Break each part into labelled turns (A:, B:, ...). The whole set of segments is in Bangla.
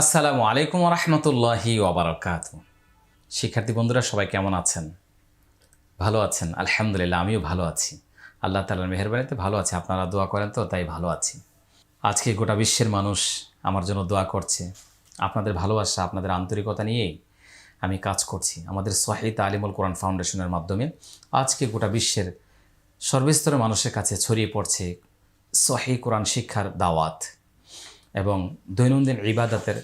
A: আসসালামু আলাইকুম রহমতুল্লাহি ওবরাকাত। শিক্ষার্থী বন্ধুরা, সবাই কেমন আছেন? ভালো আছেন? আলহামদুলিল্লাহ, আমিও ভালো আছি। আল্লাহ তালার মেহরবানিতে ভালো আছে। আপনারা দোয়া করেন তো, তাই ভালো আছি। আজকে গোটা বিশ্বের মানুষ আমার জন্য দোয়া করছে। আপনাদের ভালোবাসা, আপনাদের আন্তরিকতা নিয়েই আমি কাজ করছি। আমাদের সোহাইত আলিমুল কোরআন ফাউন্ডেশনের মাধ্যমে আজকে গোটা বিশ্বের সর্বস্তরের মানুষের কাছে ছড়িয়ে পড়ছে সহি কোরআন শিক্ষার দাওয়াত। এবং দৈনন্দিন ইবাদতের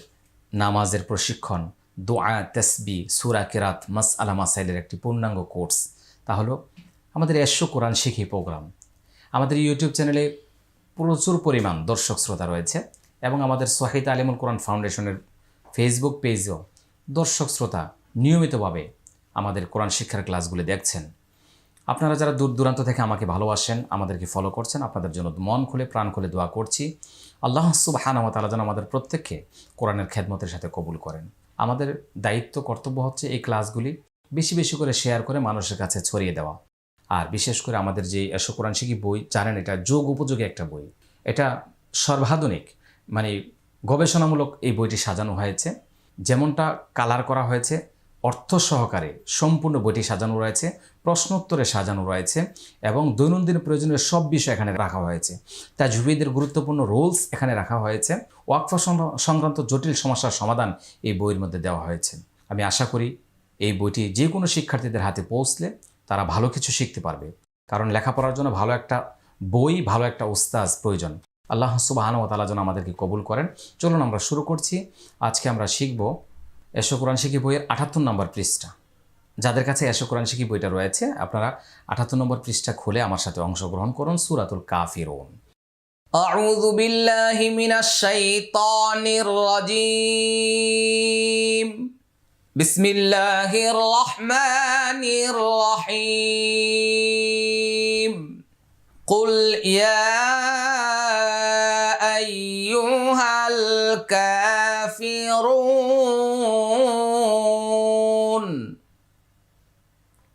A: নামাজের প্রশিক্ষণ, দোয়া, তেসবি, সুরা কেরাত মাস আলা মাসাইলের একটি পূর্ণাঙ্গ কোর্স। তা হলো আমাদের এশো কোরআন শিখি প্রোগ্রাম। আমাদের ইউটিউব চ্যানেলে প্রচুর পরিমাণ দর্শক শ্রোতা রয়েছে এবং আমাদের সোহিদ আলিমুল কোরআন ফাউন্ডেশনের ফেসবুক পেজেও দর্শক শ্রোতা নিয়মিতভাবে আমাদের কোরআন শিক্ষার ক্লাসগুলি দেখছেন। আপনারা যারা দূর দূরান্ত থেকে আমাকে ভালোবাসেন, আমাদেরকে ফলো করছেন, আপনাদের জন্য মন খুলে, প্রাণ খুলে দোয়া করছি। আল্লাহ সুবাহানামত আল্লাহ যেন আমাদের প্রত্যেককে কোরআনের খেদমতের সাথে কবুল করেন। আমাদের দায়িত্ব, কর্তব্য হচ্ছে এই ক্লাসগুলি বেশি বেশি করে শেয়ার করে মানুষের কাছে ছড়িয়ে দেওয়া। আর বিশেষ করে আমাদের যে এসো কোরআন শিখি বই, জানেন এটা যোগ উপযোগী একটা বই। এটা সর্বাধুনিক মানে গবেষণামূলক এই বইটি সাজানো হয়েছে। যেমনটা কালার করা হয়েছে অর্থ সহকারে সম্পূর্ণ বইটি সাজানো রয়েছে, প্রশ্নোত্তরে সাজানো রয়েছে এবং দৈনন্দিন প্রয়োজনীয় সব বিষয় এখানে রাখা হয়েছে। তাজভিদের গুরুত্বপূর্ণ রোলস এখানে রাখা হয়েছে। ওয়াকফা সংক্রান্ত জটিল সমস্যার সমাধান এই বইয়ের মধ্যে দেওয়া হয়েছে। আমি আশা করি এই বইটি যে কোনো শিক্ষার্থীদের হাতে পৌঁছলে তারা ভালো কিছু শিখতে পারবে। কারণ লেখাপড়ার জন্য ভালো একটা বই, ভালো একটা উস্তাজ প্রয়োজন। আল্লাহ সুবাহান ও তালা যেন আমাদেরকে কবুল করেন। চলুন আমরা শুরু করছি। আজকে আমরা শিখব এশো কোরআন শিখি বইয়ের আটাত্তর নম্বর পৃষ্ঠা যাদের কাছে এশো কোরআন শিখি বইটা রয়েছে আপনারা আটাত্তর নম্বর পৃষ্ঠা খুলে আমার সাথে অংশগ্রহণ করুন সুরাতুল কাফিরুন
B: أعوذ بالله من الشيطان الرجيم بسم الله الرحمن الرحيم قل يا أيها الكافرون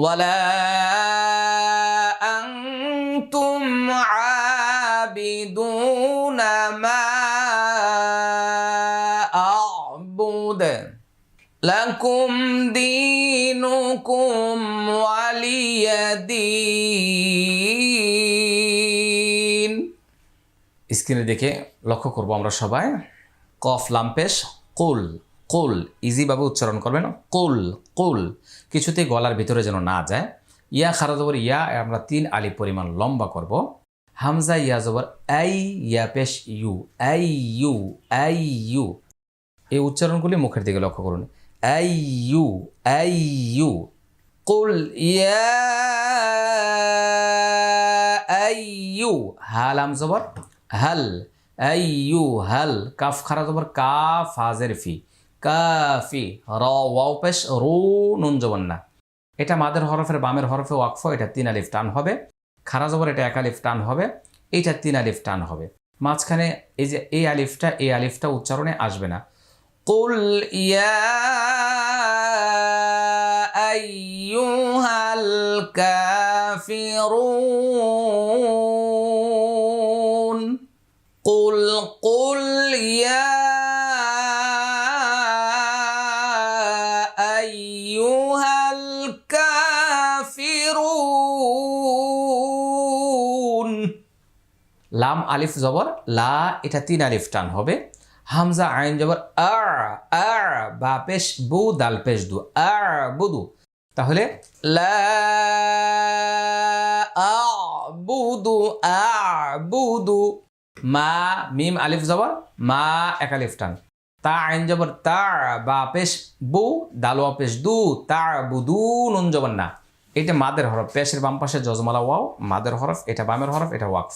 B: ولا أنتم عابدون ما أعبد لكم دينكم ولي دين
A: স্ক্রিনে দেখে লক্ষ্য করব আমরা সবাই কফ লাম্পেশ কুল কোল ইজিভাবে উচ্চারণ করবেন। কোল কোল কিছুতে গলার ভিতরে যেন না যায়। ইয়া খারাজবর, ইয়া, আমরা তিন আলি পরিমাণ লম্বা করব। হামজা, ইয়া জবর, আই, ইয়া পেশ, ইউ, আই ইউ আই, ইউ। এই উচ্চারণগুলি মুখের দিকে লক্ষ্য করুন। আই, ইউ আই, ইউ।
B: কোল, ইয়া, আই,
A: ইউ। হাল আমজবর হাল, আই, ইউ, হাল। কাফ, খারা জবর কাফ হাজের ফি। কাফি, র, ওয়াও, পেশ, রু, নুন জবন্না এটা মাদের হরফের, বামের হরফে ওয়াকফ, এটা তিন আলিফ, টান হবে। খারা জবর এটা এক আলিফ, টান হবে। এইটা তিন আলিফ, টান হবে। মাঝখানে এই যে এই আলিফটা এই আলিফটা উচ্চারণে আসবে না।
B: কুল ইয়া আইয়ুহাল কাফিরুন।
A: লাম আলিফ জবর, লা এটা তিন আলিফ টান হবে। হামজা আইন জবর আর আর বা পেশ বু, দাল পেশ দু আর বুদু তাহলে
B: লা বুদু আ বুদু
A: মা, মিম আলিফ জবর, মা এক আলিফ টান। তা আইন জবর তার বা পেশ বু দালোয়া পেশ দু তার বুদু নুন জবর না। এটা মাদের হরফ, পেশের বাম পাশে জজমালা ওয়াও, মাদের হরফ, এটা বামের হরফ, এটা ওয়াকফ।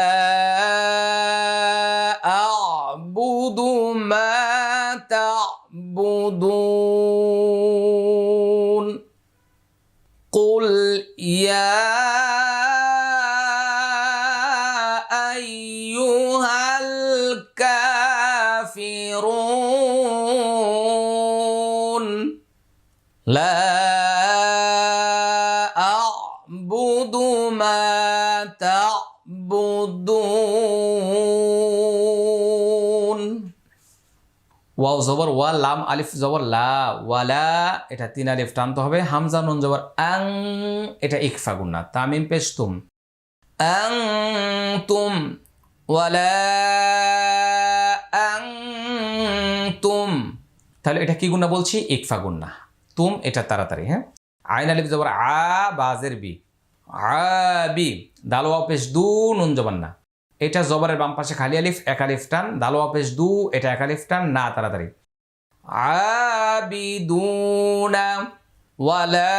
B: أيها الكافرون لا أعبد ما تعبدون
A: ওয়াও জবর ওয়া লাম আলিফ জবর লা ওয়ালা এটা তিন আলিফ টানতে হবে হামজা নুন জবর আং এটা ইকফা গুন্না তামিম পেশ তুম
B: أنتم ওয়ালা তুম
A: তাহলে এটা কি গুণা বলছি? ইকফা গুণা তুম এটা তাড়াতাড়ি হ্যাঁ? আইন আলিফ জবর আ বাজের বি আ বি দালোয়া দু নুন জবান না এটা জবরের বাম পাশে খালি আলিফ একালিফ টান দালোয়া পেশ দু এটা একালিফ টান না তাড়াতাড়ি
B: আবিদুনা ওয়ালা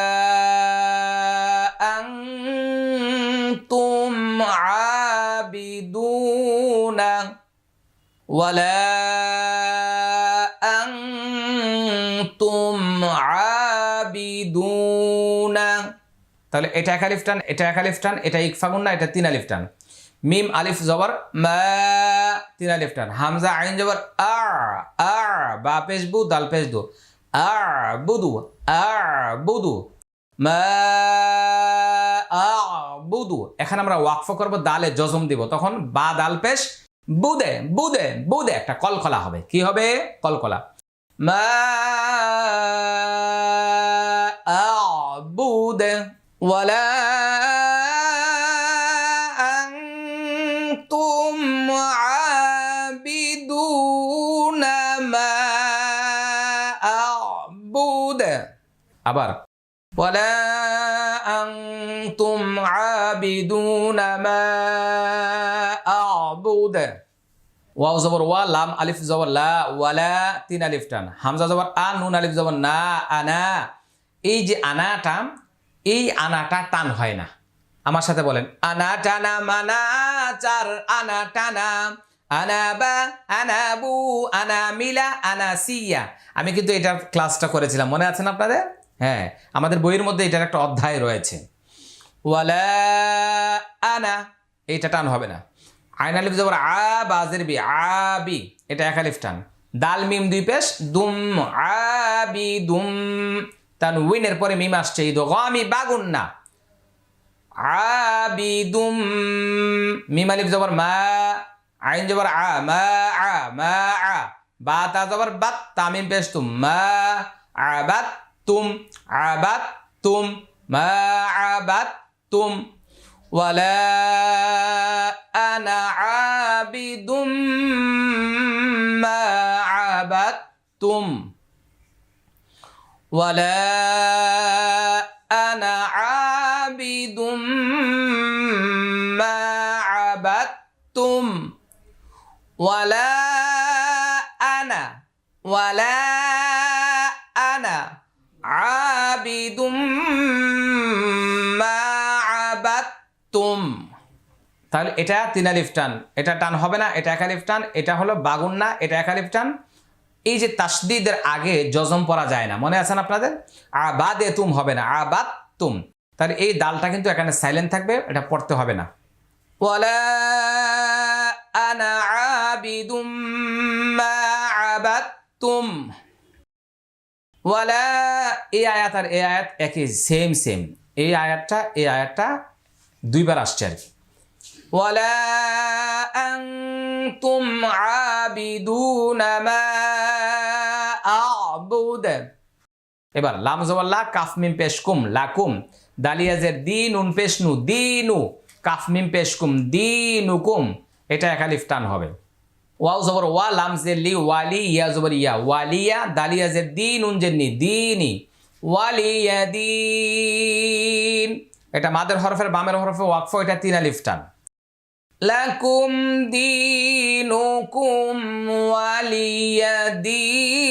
B: ولا أنتم عابدون
A: তাহলে এটা এক আলিফ টান এটা এক আলিফ টান এটা ইকফা গুন্না এটা তিন আলিফ টান মিম আলিফ জবর মা তিন আলিফ টান হামজা আইন জবর আর আর বা পেশ বু দাল পেশ দু আর বুদু আর বুদু মা বুদু এখানে আমরা ওয়াকফ করব দালে জজম দিব তখন বা দাল পেশ বুদে বুদে বুদে একটা কলকলা হবে। কি হবে? কলকলা।
B: মা বুদে মা
A: আবার।
B: ওয়ালা আনতুম আবিদুনা মা উদে
A: ওয়াও জবর ওয়া লাম আলিফ জবর লা ওয়ালা তিন আলিফ টান হামজা জবর আ নুন আলিফ জবর না আনা এই যে আনা টান এই আনাটা টান হয় না। আমার সাথে বলেন,
B: আনা টানা মানা, চার আনা টানা। আনা মিলা, আনা সিয়া।
A: আমি কিন্তু এটার ক্লাসটা করেছিলাম। মনে আছেন আপনাদের? হ্যাঁ আমাদের বইয়ের মধ্যে এটার একটা অধ্যায় রয়েছে।
B: ওয়ালা আনা,
A: এইটা টান হবে না। আইন আলিফ জবর আ বাজের বি আবি এটা এক আলিফ টান। দাল, মিম দুই পেশ, দুম আবি দুম। তান উইনের পরে মিম আসছে ঈদ আমি বাগুন না। আবিদুম মিম আলিফ জবর মা, আইন জবর আ, মা আ মা, আ। বা, তা জবর বাত তামিম পেশ, তুম, মা আবাত তুম আবাত তুম, মা আবাত তুম।
B: ولا أنا عابد ما عبدتم. ولا أنا عابد ما عبدتم. ولا أنا ولا أنا عابد ما
A: তাহলে এটা তিন আলিফ টান, এটা টান হবে না, এটা এক আলিফ টান, এটা হলো বাগুন না, এটা এক আলিফ টান। এই যে তাসদিদের আগে জজম পরা যায় না, মনে আছেন আপনাদের? আবাদ এ তুম হবে না আবাদ তুম তাহলে এই দালটা কিন্তু এখানে সাইলেন্ট থাকবে, এটা পড়তে হবে না। এই আয়াত আর এ আয়াত একই সেম সেম এই আয়াতটা এই আয়াতটা দুইবার আসছে আর কি।
B: ولا أنتم عابدون ما أعبد
A: এবার লাম জবাল্লা কাফ মিম পেশকুম লাকুম দালিয়াজের দিন উন পেশনু দিনু কাফ মিম পেশকুম দিনুকুম এটা একালিফ টান হবে ওয়াও জবর ওয়া লাম জের লি ওয়ালি ইয়া জবর ইয়া ওয়ালিয়া দালিয়াজের দিন উন জেরনি দিনি ওয়ালিয়া দিন এটা মাদের হরফের বামের হরফে ওয়াকফ এটা তিন আলিফ টান
B: লাকুম দীনুকুম ওয়ালিয়া দিন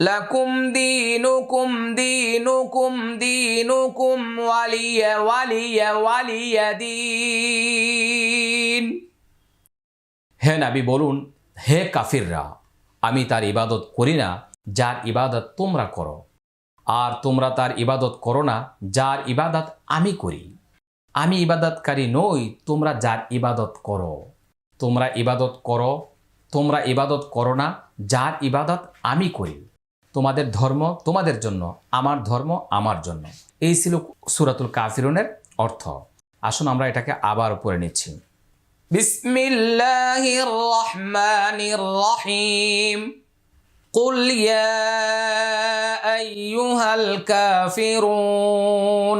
B: লাকুম দীনুকুম দীনুকুম দীনুকুম ওয়ালিয়া ওয়ালিয়া ওয়ালিয়া দিন
A: হে নাবি বলুন, হে কাফিররা, আমি তার ইবাদত করি না, যার ইবাদত তোমরা করো। আর তোমরা তার ইবাদত করো না, যার ইবাদত আমি করি। আমি ইবাদতকারী নই তোমরা যার ইবাদত করো তোমরা ইবাদত করো তোমরা ইবাদত করো না যার ইবাদত আমি করি তোমাদের ধর্ম তোমাদের জন্য আমার ধর্ম আমার জন্য এই ছিল সুরাতুল কাফিরুনের অর্থ আসুন আমরা এটাকে আবার পড়ে নিচ্ছি
B: بسم الله الرحمن الرحيم قل يا ايها الكافرون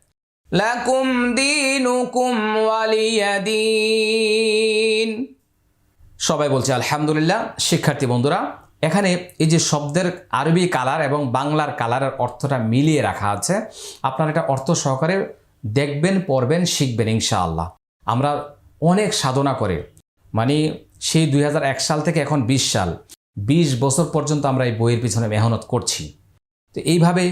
B: লাকুম দিনুকুম ওয়ালিয়াদিন
A: সবাই বলছে, আলহামদুলিল্লাহ, শিক্ষার্থী বন্ধুরা, এখানে এই যে শব্দের আরবি কালার এবং বাংলার কালারের অর্থটা মিলিয়ে রাখা আছে, আপনারা এটা অর্থ সহকারে দেখবেন, পড়বেন, শিখবেন, ইনশাআল্লাহ। আমরা অনেক সাধনা করে মানে সেই দুই হাজার এক সাল থেকে এখন ২০ সাল ২০ বছর পর্যন্ত আমরা এই বইয়ের পিছনে মেহনত করছি। তো এইভাবে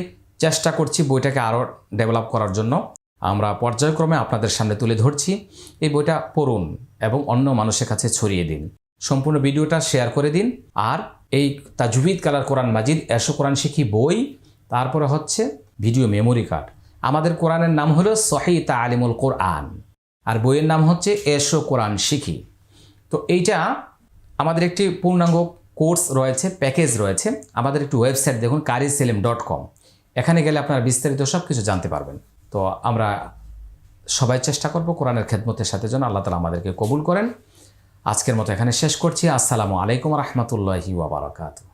A: চেষ্টা করছি বইটাকে আরও ডেভেলপ করার জন্য। আমরা পর্যায়ক্রমে আপনাদের সামনে তুলে ধরছি। এই বইটা পড়ুন এবং অন্য মানুষের কাছে ছড়িয়ে দিন। সম্পূর্ণ ভিডিওটা শেয়ার করে দিন। আর এই তাজুবিদ কালার কোরআন মাজিদ এসো কোরআন শিখি বই, তারপরে হচ্ছে ভিডিও মেমোরি কার্ড। আমাদের কোরআনের নাম হলো সহি তা আলিমুল কোরআন। আর বইয়ের নাম হচ্ছে এসো কোরআন শিখি। তো এইটা আমাদের একটি পূর্ণাঙ্গ কোর্স রয়েছে, প্যাকেজ রয়েছে। আমাদের একটি ওয়েবসাইট দেখুন কারি সেলিম ডট কম। এখানে গেলে আপনারা বিস্তারিত সব কিছু জানতে পারবেন। তো আমরা সবাই চেষ্টা করব কোরআনের খেদমতের সাথে যেন আল্লাহ তালা আমাদেরকে কবুল করেন। আজকের মতো এখানে শেষ করছি। আসসালামু আলাইকুম রহমতুল্লাহি ওয়াবারাকাতু